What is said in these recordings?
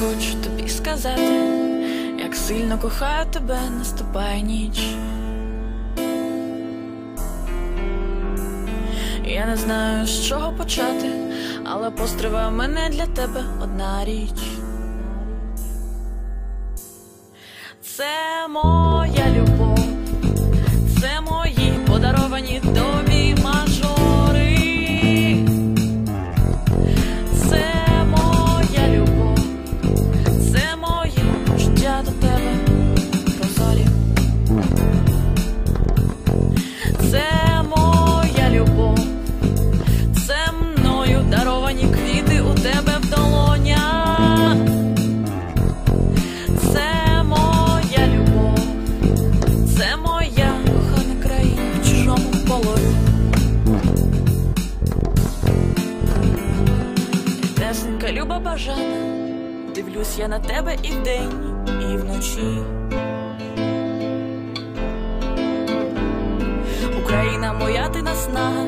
Хочу тобі сказати, як сильно кохаю тебе, наступає ніч. Я не знаю, з чого почати, але постриває мене для тебе одна річ. Це моя Тесенька Жана, дивлюсь я на тебе і вдень, і вночі. Україна моя ти насна,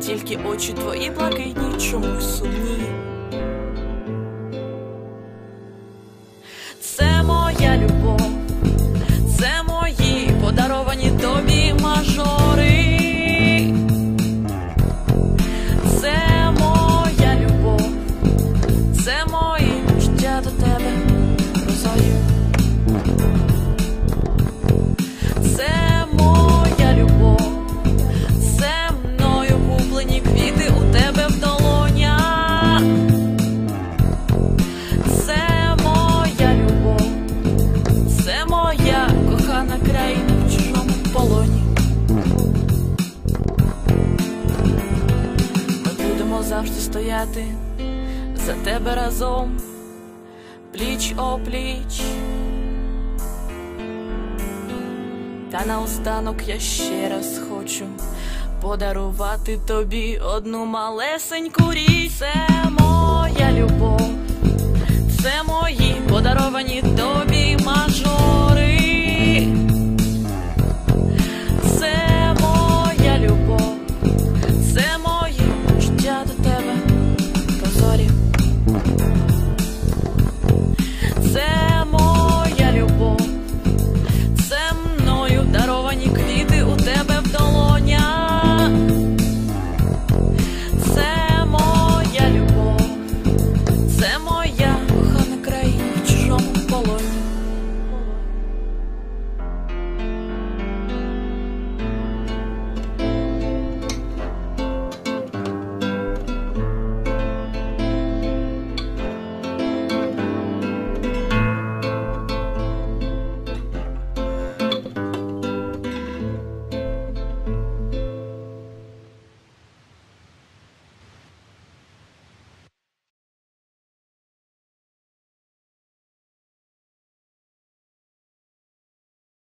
тільки очі твої блакитні, чомусь сумні. Стояти за тебе разом, пліч опліч, пліч. Та наостанок я ще раз хочу подарувати тобі одну малесеньку річ. Це моя любов,